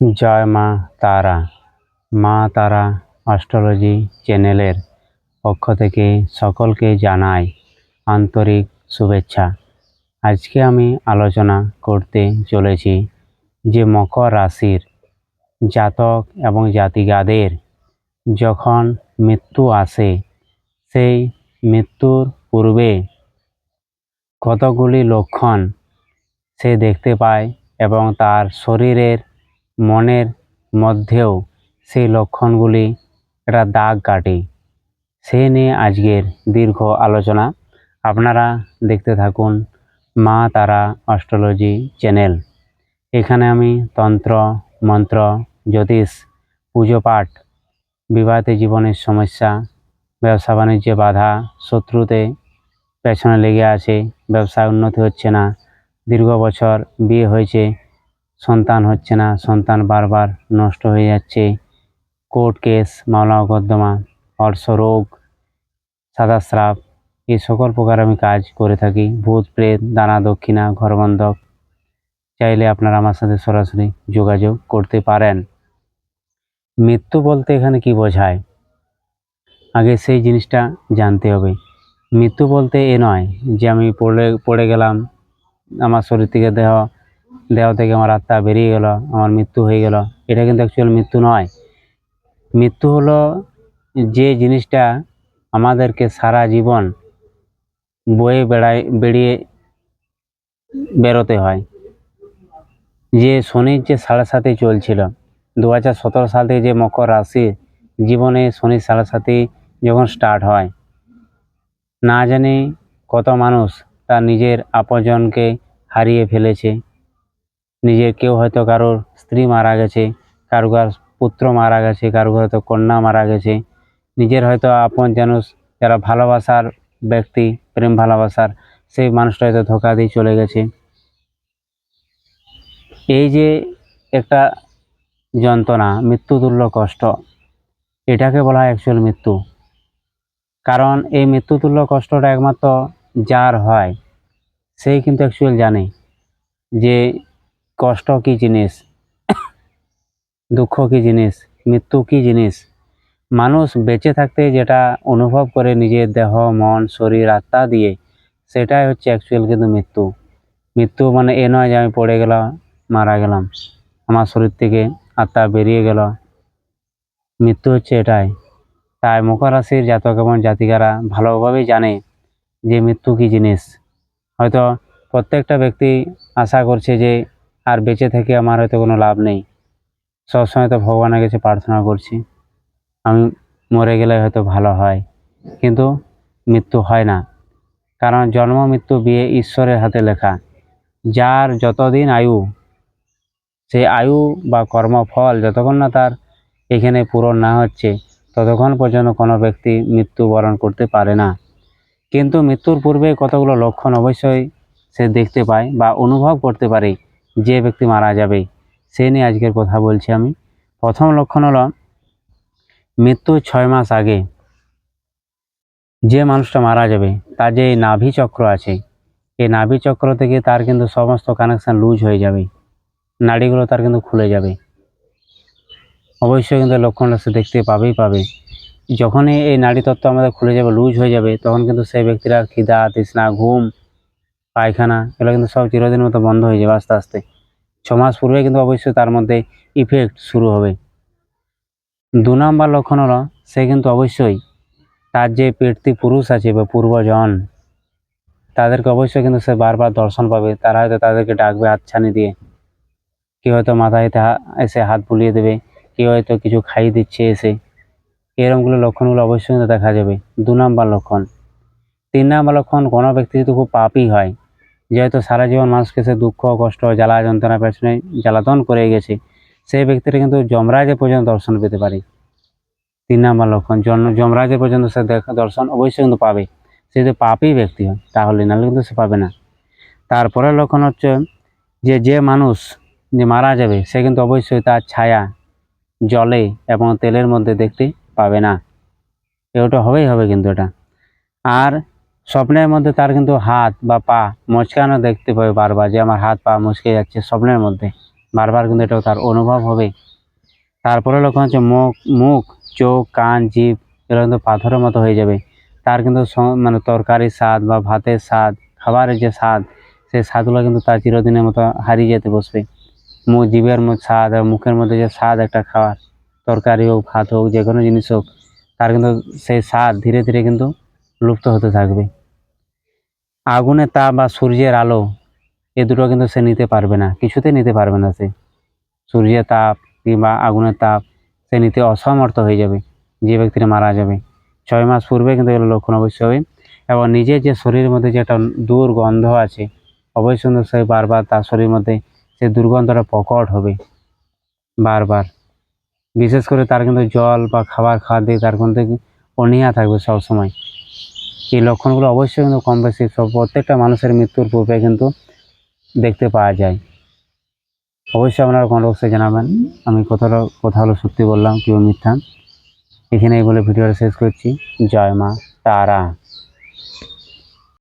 জয় মা তারা। মা তারা অস্ট্রোলজি চ্যানেলের পক্ষ থেকে সকলকে জানাই আন্তরিক শুভেচ্ছা। আজকে আমি আলোচনা করতে চলেছি যে মকর রাশির জাতক এবং জাতিকাদের যখন মৃত্যু আসে, সেই মৃত্যুর পূর্বে কতগুলি লক্ষণ সে দেখতে পায় এবং তার শরীরের মনের মধ্যেও সেই লক্ষণগুলি একটা দাগ কাটে। সে নিয়ে আজকের দীর্ঘ আলোচনা। আপনারা দেখতে থাকুন মা তারা অস্ট্রোলজি চ্যানেল। এখানে আমি তন্ত্র, মন্ত্র, জ্যোতিষ, পুজো পাঠ, বিবাহিত জীবনের সমস্যা, ব্যবসা বাণিজ্যে বাধা, শত্রুতে পেছনে লেগে আছে ব্যবসায় উন্নতি হচ্ছে না, দীর্ঘ বছর বিয়ে হয়েছে সন্তান হচ্ছে না, সন্তান বারবার নষ্ট হয়ে যাচ্ছে। কোর্ট কেস, মামলা মোকদ্দমা অর্শ রোগ সাদা স্রাব এই সকল প্রকার আমি কাজ করে থাকি। ভূত, প্রেত, দানা, দক্ষিণা, ঘরবন্ধক, চাইলে আপনারা আমার সাথে সরাসরি যোগাযোগ করতে পারেন। মৃত্যু বলতে এখানে কি বোঝায়? আগে সেই জিনিসটা জানতে হবে। মৃত্যু বলতে এ নয় যে আমি পড়ে পড়ে গেলাম, আমার শরীর থেকে দেহ দেহ থেকে আমার আত্মা বেরিয়ে গেল, আমার মৃত্যু হয়ে গেল। এটা কিন্তু অ্যাকচুয়াল মৃত্যু নয়। মৃত্যু হলো যে জিনিসটা আমাদেরকে সারা জীবন বয়ে বেড়ায় বেরিয়ে বেরোতে হয়। যে শনির যে সাড়ে সাথে চলছিল, দু হাজার সতেরো সাল থেকে যে মকর রাশি, জীবনে শনির সাড়ে সাথে যখন স্টার্ট হয়, না জানি কত মানুষ তার নিজের আপনজনকে হারিয়ে ফেলেছে। নিজের কেউ হয়তো কারোর স্ত্রী মারা গেছে কারও কার পুত্র মারা গেছে কারও হয়তো কন্যা মারা গেছে। নিজের হয়তো আপন যেন যারা ভালোবাসার ব্যক্তি, প্রেম ভালোবাসার, সেই মানুষটা হয়তো ধোকা দিয়ে চলে গেছে। এই যে একটা যন্ত্রণা মৃত্যুতুল্য কষ্ট, এটাকে বলা হয় অ্যাকচুয়াল মৃত্যু। কারণ এই মৃত্যুতুল্য কষ্টটা একমাত্র যার হয়, সেই কিন্তু অ্যাকচুয়াল জানে যে কষ্ট কী জিনিস? দুঃখ কী জিনিস? মৃত্যু কী জিনিস? মানুষ বেঁচে থাকতে যেটা অনুভব করে নিজের দেহ, মন, শরীর, আত্মা দিয়ে, সেটাই হচ্ছে অ্যাকচুয়াল কিন্তু মৃত্যু। মৃত্যু মানে এ নয় যে আমি পড়ে গেলাম, মারা গেলাম। আমার শরীর থেকে আত্মা বেরিয়ে গেল। মৃত্যু হচ্ছে এটাই। তাই মকর রাশির জাতক এবং জাতিকারা ভালোভাবেই জানে যে মৃত্যু কী জিনিস। হয়তো প্রত্যেকটা ব্যক্তি আশা করছে যে আর বেঁচে থেকে আমার হয়তো কোনো লাভ নেই। সবসময় তো ভগবানের কাছে প্রার্থনা করছি। আমি মরে গেলে হয়তো ভালো হয়, কিন্তু মৃত্যু হয় না। কারণ জন্ম, মৃত্যু, বিয়ে ঈশ্বরের হাতে লেখা। যার যতদিন আয়ু সেই আয়ু বা কর্মফল যতক্ষণ না তার এখানে পূরণ না হচ্ছে, ততক্ষণ পর্যন্ত কোনো ব্যক্তি মৃত্যুবরণ করতে পারে না। কিন্তু মৃত্যুর পূর্বে কতগুলো লক্ষণ অবশ্যই সে দেখতে পায় বা অনুভব করতে পারে। যে ব্যক্তি মারা যাবে, সে নিয়ে আজকের কথা বলছি আমি। প্রথম লক্ষণ হলো, মৃত্যু ছয় মাস আগে যে মানুষটা মারা যাবে, তার যে নাভি চক্র আছে, এই নাভি চক্র থেকে তার কিন্তু সমস্ত কানেকশান লুজ হয়ে যাবে। নাড়িগুলো তার কিন্তু খুলে যাবে। অবশ্যই কিন্তু লক্ষণটা সে দেখতে পাবেই পাবে। যখনই এই নাড়ি তত্ত্ব আমাদের খুলে যাবে লুজ হয়ে যাবে, তখন কিন্তু সেই ব্যক্তিরা খিদা, তৃষ্ণা, ঘুম পায়খানা, এগুলো কিন্তু সব চিরদিনের মতো বন্ধ হয়ে যাবে আস্তে আস্তে। ছ মাস পূর্বে কিন্তু অবশ্যই তার মধ্যে ইফেক্ট শুরু হবে। দু নম্বর লক্ষণ হলো, সে কিন্তু অবশ্যই তার যে পেটতি পুরুষ আছে বা পূর্বজন, তাদেরকে অবশ্যই কিন্তু সে বারবার দর্শন পাবে। তারা হয়তো তাদেরকে ডাকবে হাতছানি দিয়ে। কেউ হয়তো মাথায় এসে হাত বুলিয়ে দেবে, কেউ হয়তো কিছু খাইয়ে দিচ্ছে এসে। এরকমগুলো লক্ষণগুলো অবশ্যই কিন্তু দেখা যাবে। দু নম্বর লক্ষণ। তিন নম্বর লক্ষণ, কোনো ব্যক্তি যদি খুব পাপই হয় যে হয়তো সারা জীবন মানুষকে সে দুঃখ, কষ্ট, জ্বালা, যন্ত্রণা, পেছনে জ্বালাতন করে গেছে, সেই ব্যক্তিরা কিন্তু যমরাজে পর্যন্ত দর্শন পেতে পারে। তিন নম্বর লক্ষণ যমরাজে পর্যন্ত সে দেখা দর্শন অবশ্যই কিন্তু পাবে। সে যদি পাপই ব্যক্তি হয়, তাহলে নাহলে কিন্তু সে পাবে না। তারপরের লক্ষণ হচ্ছে যে যে মানুষ যে মারা যাবে, সে কিন্তু অবশ্যই তার ছায়া জলে এবং তেলের মধ্যে দেখতে পাবে না। এটা হবেই হবে কিন্তু এটা। আর স্বপ্নের মধ্যে তার কিন্তু হাত বা পা মচকানো দেখতে পাবে বারবার, যে আমার হাত পা মচকে যাচ্ছে স্বপ্নের মধ্যে। বারবার কিন্তু এটাও তার অনুভব হবে। তারপরে লক্ষণ হচ্ছে মুখ মুখ, চোখ, কান, জিভ, এগুলো কিন্তু পাথরের মতো হয়ে যাবে। তার কিন্তু মানে তরকারির স্বাদ বা ভাতের স্বাদ, খাবারের যে স্বাদ, সেই স্বাদগুলো কিন্তু তার চিরদিনের মতো হারিয়ে যেতে বসবে। মুখ জীবের মধ্যে স্বাদ মুখের মধ্যে যে স্বাদ একটা খাবার তরকারি হোক, ভাত হোক যে কোনো জিনিস হোক, তার কিন্তু সেই স্বাদ ধীরে ধীরে কিন্তু লুপ্ত হতে থাকবে। আগুনের তাপ বা সূর্যের আলো, এ দুটো কিন্তু সে নিতে পারবে না কিছুতে নিতে পারবে না সে। সূর্যের তাপ কিংবা আগুনের তাপ সে নিতে অসমর্থ হয়ে যাবে, যে ব্যক্তিটা মারা যাবে। ছয় মাস পূর্বে কিন্তু এগুলো লক্ষণ অবশ্যই হবে। এবং নিজের যে শরীরের মধ্যে যে একটা দুর্গন্ধ আছে, অবশ্যই কিন্তু সে বারবার তার শরীরের মধ্যে সে দুর্গন্ধটা প্রকট হবে। বারবার। বিশেষ করে তার কিন্তু জল বা খাবার খাওয়ার দিয়ে তার কিন্তু অনীহা থাকবে সবসময়। এই লক্ষণগুলো অবশ্যই কিন্তু কম বেশি সব প্রত্যেকটা মানুষের মৃত্যুর পূর্বে কিন্তু দেখতে পাওয়া যায়। অবশ্যই আপনারা কমেন্ট জানাবেন। আমি কতটা কথা হলো সত্যি বললাম কেউ মিথ্যা। এখানে এই বলে ভিডিওটা শেষ করছি। জয় মা, তারা।